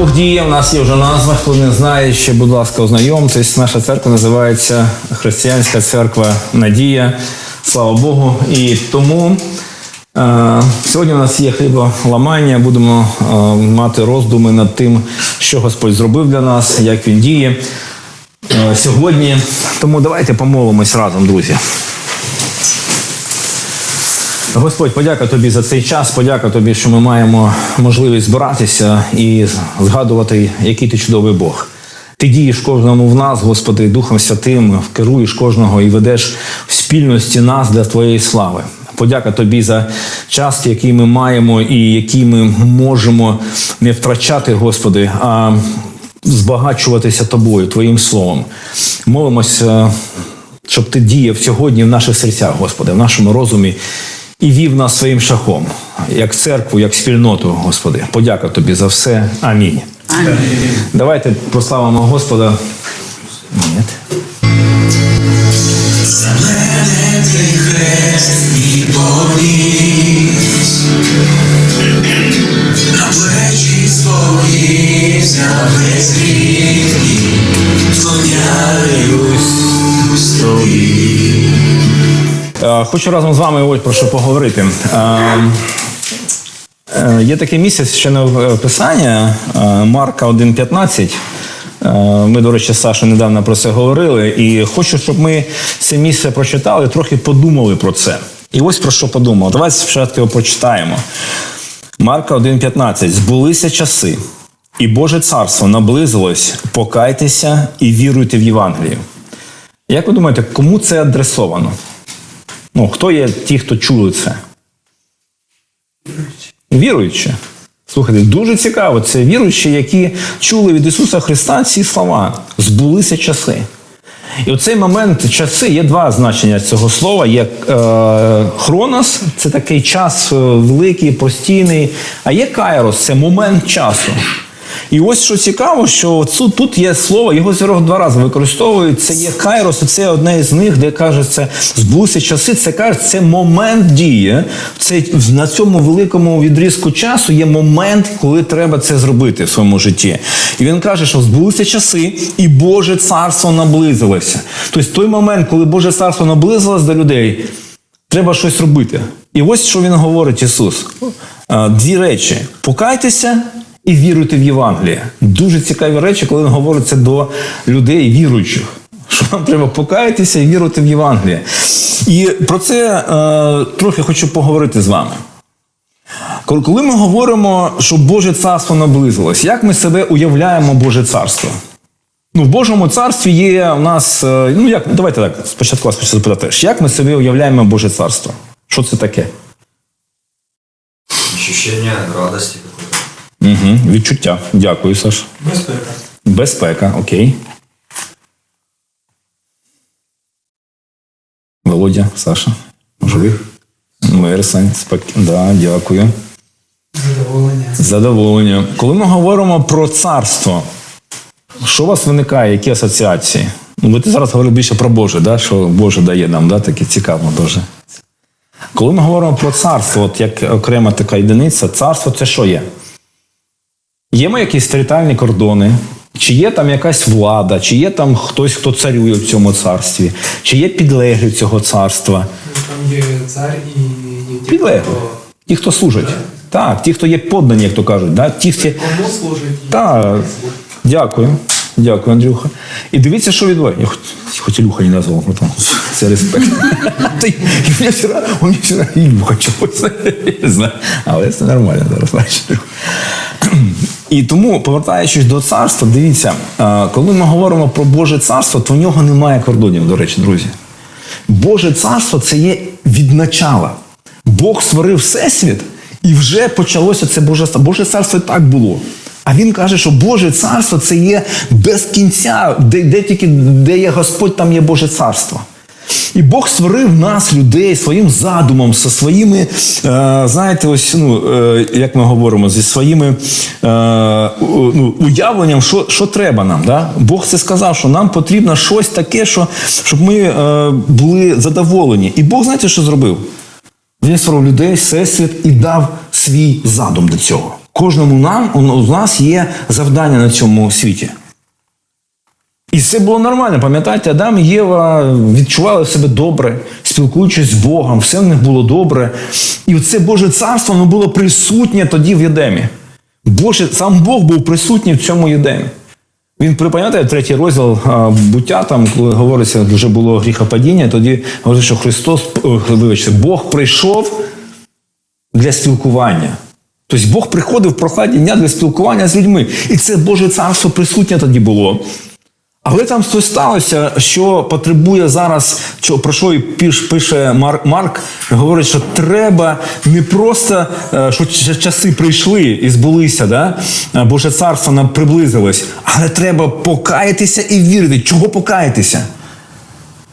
Бог діє, у нас є вже назва. Хто не знає, ще, будь ласка, ознайомтесь. Наша церква називається Християнська церква Надія. Слава Богу. І тому е, сьогодні у нас є хліболамання. Будемо е, мати роздуми над тим, що Господь зробив для нас, як він діє е, сьогодні. Тому давайте помолимось разом, друзі. Господь, подяка тобі за цей час. Подяка тобі, що ми маємо можливість збиратися і згадувати, який ти чудовий Бог. Ти дієш кожному в нас, Господи, Духом Святим, керуєш кожного і ведеш в спільності нас для Твоєї слави. Подяка тобі за час, який ми маємо, і який ми можемо не втрачати, Господи, а збагачуватися тобою, Твоїм словом. Молимося, щоб ти діяв сьогодні в наших серцях, Господи, в нашому розумі і вів нас своїм шляхом, як церкву, як спільноту, Господи. Подяка тобі за все. Амінь. Амінь. Давайте прославимо Господа. Ні. За мене ти хрест і поніс, на плечі свої Хочу разом з вами ось про що поговорити. Е, е, Є таке місце священного писання е, Марка 1.15. Е, Ми, до речі, з недавно про це говорили. І хочу, щоб ми це місце прочитали, трохи подумали про це. І ось про що подумав. Давайте спочатку його прочитаємо. Марка 1.15. Збулися часи, і Боже царство наблизилось, покайтеся і віруйте в Євангелію. Як ви думаєте, кому це адресовано? Ну, хто є ті, хто чули це? Віруючі. Слухайте, дуже цікаво. Це віруючі, які чули від Ісуса Христа ці слова. Збулися часи. І оцей момент часи є два значення цього слова. Є е, хронос, це такий час е, великий, постійний, а є кайрос це момент часу. І ось що цікаво, що тут, є слово, його зірок два рази використовують. Це є кайрос, це одне з них, де кажеться, збулися часи. Це каже, це момент дії. Це на цьому великому відрізку часу є момент, коли треба це зробити в своєму житті. І він каже, що збулися часи, і Боже царство наблизилося. Тобто той момент, коли Боже царство наблизилось до людей, треба щось робити. І ось що він говорить Ісус. Е, Дві речі: покайтеся і віруйте в Євангеліє. Дуже цікаві речі, коли він говорить це до людей віруючих. Що нам треба покаятися і вірити в Євангеліє. І про це е, трохи хочу поговорити з вами. Коли ми говоримо, що Боже царство наблизилось, як ми себе уявляємо Боже царство? Ну, в Божому царстві є у нас. е, Ну, як, давайте так, спочатку вас хочу запитати, як ми собі уявляємо Боже царство? Що це таке? Ощущение радости какой-то. Угу, відчуття. Дякую, Саш. Безпека. Безпека, окей. Володя, Саша. Ви? Мир, Сань, спок... да, дякую. Задоволення. Задоволення. Коли ми говоримо про царство, що у вас виникає, які асоціації? Ну, ви зараз говорили більше про Боже, да? що Боже дає нам, да? таке цікаво дуже. Коли ми говоримо про царство, от як окрема така єдиниця, царство це що є? Є ми якісь територіальні кордони, чи є там якась влада, чи є там хтось, хто царює в цьому царстві, чи є підлеглі цього царства? Там є цар і є ті, Підлеглі. хто Ті, хто служать. Так, ті, хто є поддані, як то кажуть. Да? Ті, хто... кому служить. Так, дякую. Дякую, Андрюха. І дивіться, що відбувається. Я хоч, Ілюха не назвав, ну, там, це респект. У мене вчора, Ілюха чогось. Не знаю. Але це нормально зараз. І тому, повертаючись до царства, дивіться, е, коли ми говоримо про Боже царство, то в нього немає кордонів, до речі, друзі. Боже царство це є від начала. Бог створив всесвіт, і вже почалося це Боже царство. Боже царство і так було. А він каже, що Боже царство це є без кінця, де, де тільки де є Господь, там є Боже царство. І Бог створив нас, людей, своїм задумом, зі своїми, е, знаєте, ось, ну, е, як ми говоримо, зі своїми е, ну, уявленням, що, що треба нам. Да? Бог це сказав, що нам потрібно щось таке, що, щоб ми були задоволені. І Бог, знаєте, що зробив? Він створив людей, всесвіт і дав свій задум до цього. Кожному нам у нас є завдання на цьому світі. І це було нормально. Пам'ятаєте, Адам і Єва відчували себе добре, спілкуючись з Богом, все в них було добре. І це Боже царство воно було присутнє тоді в Єдемі. Боже, сам Бог був присутній в цьому Єдемі. Він пам'ятаєте, третій розділ буття, там, коли говориться, вже було гріхопадіння, тоді говориться, що Христос, о, вибачте, Бог прийшов для спілкування. Тобто Бог приходив в прохладні дня для спілкування з людьми. І це Боже царство присутнє тоді було. Але там щось сталося, що потребує зараз, що, про що і піш- пише Марк, Марк, говорить, що треба не просто, е, що часи прийшли і збулися, да? е, Боже царство нам приблизилось, але треба покаятися і вірити. Чого покаятися?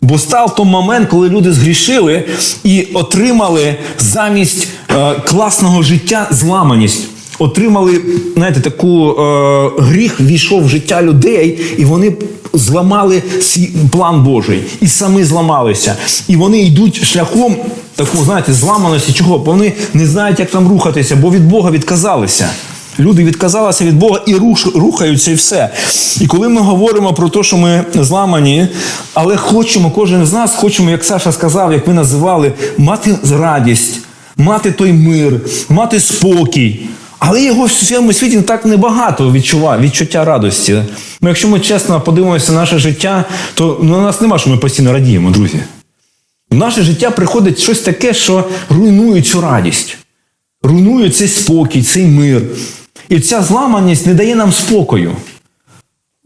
Бо став той момент, коли люди згрішили і отримали замість е, класного життя зламаність. Отримали, знаєте, таку е, гріх війшов в життя людей, і вони зламали свій план Божий. І самі зламалися. І вони йдуть шляхом такого, знаєте, зламаності. Чого? Бо вони не знають, як там рухатися, бо від Бога відказалися. Люди відказалися від Бога і руш, рухаються, і все. І коли ми говоримо про те, що ми зламані, але хочемо, кожен з нас хочемо, як Саша сказав, як ви називали, мати радість, мати той мир, мати спокій. Але його в цьому світі так небагато відчува, відчуття радості. Ми, якщо ми чесно подивимося на наше життя, то на нас нема, що ми постійно радіємо, друзі. В наше життя приходить щось таке, що руйнує цю радість руйнує цей спокій, цей мир. І ця зламаність не дає нам спокою.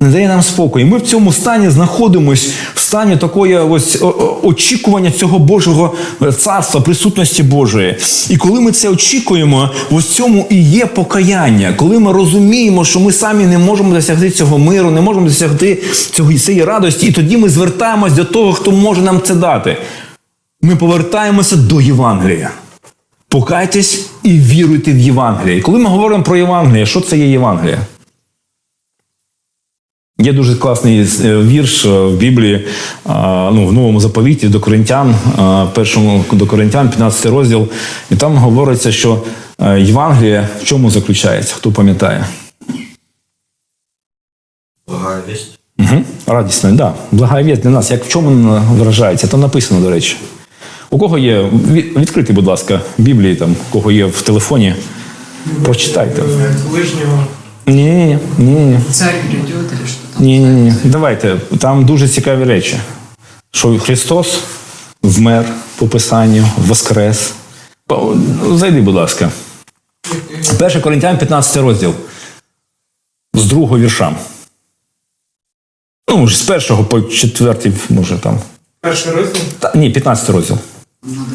Не дає нам спокою. І ми в цьому стані знаходимось в стані такої ось очікування цього Божого е, царства, присутності Божої. І коли ми це очікуємо, в цьому і є покаяння. Коли ми розуміємо, що ми самі не можемо досягти цього миру, не можемо досягти цього цієї радості, і тоді ми звертаємось до того, хто може нам це дати. Ми повертаємося до Євангелія. Покайтесь і віруйте в Євангеліє. Коли ми говоримо про Євангеліє, що це є Євангеліє? Є дуже класний е, вірш е, в Біблії, ну, в новому заповіті до Коринтян, першому до Коринтян, 15 розділ. І там говориться, що е, Євангеліє в чому заключається? Хто пам'ятає? Благая весть. Угу. Радісно, так. Да. Благая вість для нас. Як в чому вона виражається? Там написано, до речі. У кого є, від- відкрийте, будь ласка, Біблії, там, у кого є в телефоні, прочитайте. Ближнього Ні, ні, ні. Царь грядет или что? Ні, ні, ні. Давайте. Там дуже цікаві речі. Що Христос вмер по Писанню, воскрес. Зайди, будь ласка. 1 Коринтян, 15 розділ. З другого вірша. Ну, з першого по четвертий, може там. перший розділ. Та, ні, 15 розділ. Надо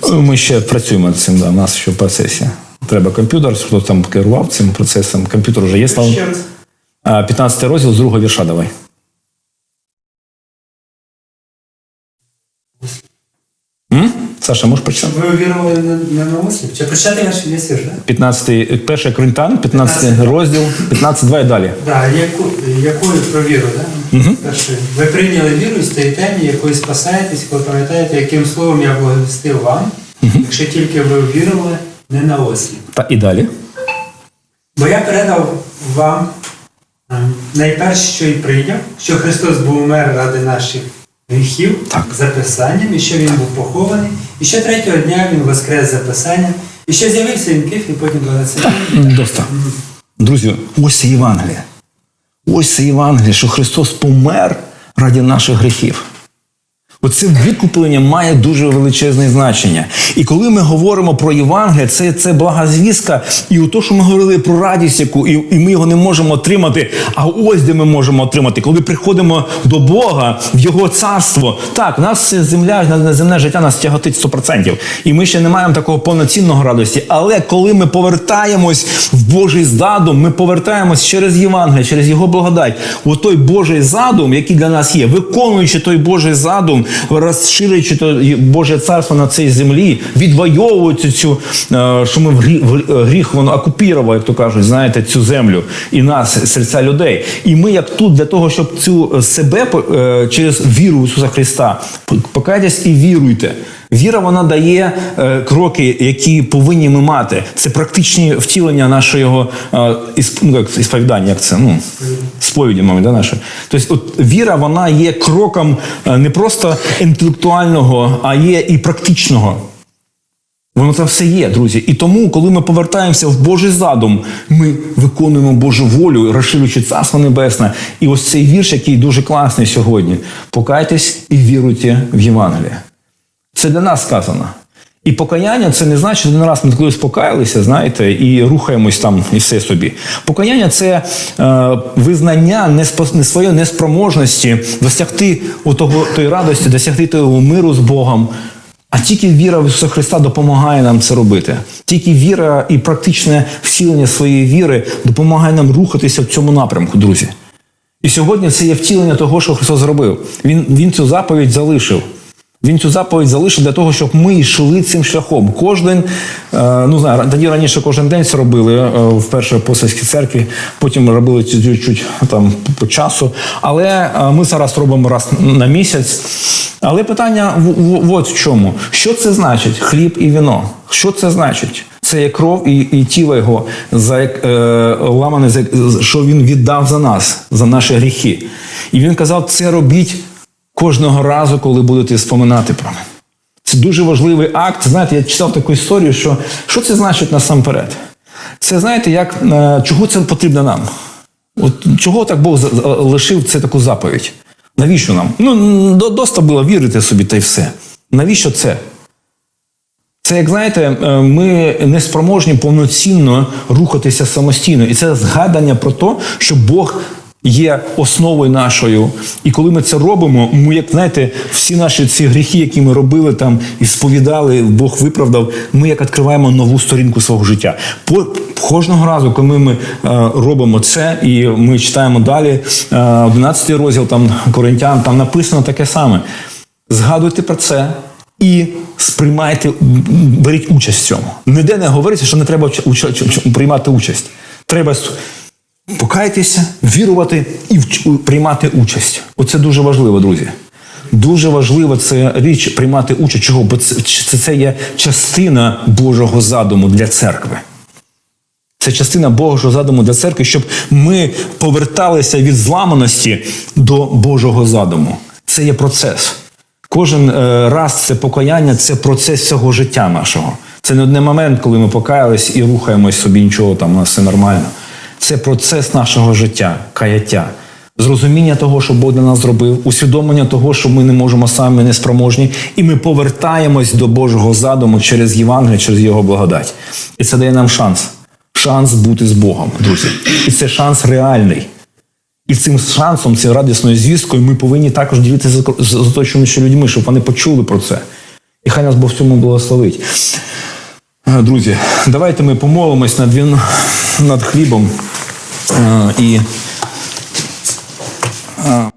тут. Ми ще працюємо над цим, да, у нас ще в процесі. Треба комп'ютер, хто там керував цим процесом. Комп'ютер вже є. Слава. Ще 15 розділ з другого вірша давай. М? Саша, можеш прочитати? Ви увірували на, на наосліп? Чи прочитати ваш весь вірш, так? 15, 1 Коринтян, 15 розділ, 15, 2 і далі. Да, яку, якою про віру, да? Перше, ви прийняли віру і стоїте, якою спасаєтесь, коли пам'ятаєте, яким словом я благовістив вам, якщо тільки ви вірували не на осліп. Та і далі. Бо я передав вам е, найперше, що й прийняв, що Христос був умер ради наших гріхів Так. за Писанням, і що Він був похований, і що третього дня Він воскрес за Писанням, і що з'явився він Киф, і потім до М, Друзі, ось це Євангеліє. Ось це Євангеліє, що Христос помер ради наших гріхів. Оце викуплення має дуже величезне значення. І коли ми говоримо про Євангеліє, це, це блага звістка, і у то, що ми говорили про радість, яку і, і ми його не можемо отримати. А ось де ми можемо отримати, коли приходимо до Бога в Його царство. Так, нас земля, на- земне життя нас тяготить 100%. І ми ще не маємо такого повноцінного радості. Але коли ми повертаємось в Божий задум, ми повертаємось через Євангеліє, через Його благодать, у той Божий задум, який для нас є, виконуючи той Божий задум, розширюючи то Боже царство на цій землі, відвойовуючи цю, е, що ми в гріх, воно окупірував, як то кажуть, знаєте, цю землю і нас, серця людей. І ми, як тут, для того, щоб цю себе е, через віру в Ісуса Христа, покайтесь і віруйте. Віра вона дає е, кроки, які повинні ми мати. Це практичні втілення нашого е, ісп, ну, як, ісповідання, як це ну, сповіді, мабуть, да, нашої. Тобто, от віра вона є кроком е, не просто інтелектуального, а є і практичного. Воно це все є, друзі. І тому, коли ми повертаємося в Божий задум, ми виконуємо Божу волю, розширюючи царство небесне. І ось цей вірш, який дуже класний сьогодні. Покайтесь і віруйте в Євангеліє. Це для нас сказано. І покаяння це не значить, що один раз ми колись покаялися, знаєте, і рухаємось там і все собі. Покаяння це е, визнання неспо, не своєї неспроможності досягти отого, тої радості, досягти того миру з Богом. А тільки віра в Ісуса Христа допомагає нам це робити. Тільки віра і практичне втілення своєї віри допомагає нам рухатися в цьому напрямку, друзі. І сьогодні це є втілення того, що Христос зробив. Він, він цю заповідь залишив. Він цю заповідь залишив для того, щоб ми йшли цим шляхом. Кожен, е, ну знаю, тоді раніше кожен день це робили е, в першій апостольській церкві, потім робили це чуть-чуть там по часу. Але е, ми зараз робимо раз на місяць. Але питання в, в, от в чому: що це значить хліб і віно? Що це значить? Це є кров і, і тіло його, за, е, ламане, що він віддав за нас, за наші гріхи. І він казав, це робіть кожного разу, коли будете споминати про мене. Це дуже важливий акт. Знаєте, я читав таку історію, що що це значить насамперед? Це знаєте, як, е, чого це потрібно нам? От чого так Бог лишив це таку заповідь? Навіщо нам? Ну, до- доста було вірити собі та й все. Навіщо це? Це, як знаєте, е, ми не спроможні повноцінно рухатися самостійно. І це згадання про те, що Бог є основою нашою. І коли ми це робимо, ми, як знаєте, всі наші ці гріхи, які ми робили там і сповідали, Бог виправдав, ми як відкриваємо нову сторінку свого життя. По кожного разу, коли ми е, робимо це, і ми читаємо далі, е, 11 розділ там Коринтян, там написано таке саме. Згадуйте про це і сприймайте, беріть участь в цьому. Ніде не говориться, що не треба приймати участь. Треба покаятися, вірувати і приймати участь. Оце дуже важливо, друзі. Дуже важливо це річ приймати участь. Чого? Бо це, це, є частина Божого задуму для церкви. Це частина Божого задуму для церкви, щоб ми поверталися від зламаності до Божого задуму. Це є процес. Кожен е, раз це покаяння, це процес всього життя нашого. Це не одне момент, коли ми покаялись і рухаємось собі, нічого там, у нас все нормально. Це процес нашого життя, каяття. Зрозуміння того, що Бог для нас зробив, усвідомлення того, що ми не можемо самі не спроможні, і ми повертаємось до Божого задуму через Євангеліє, через Його благодать. І це дає нам шанс. Шанс бути з Богом, друзі. І це шанс реальний. І цим шансом, цією радісною звісткою, ми повинні також ділитися з оточуючими людьми, щоб вони почули про це. І хай нас Бог в цьому благословить. Друзі, давайте ми помолимось над, він, над хлібом. Е, І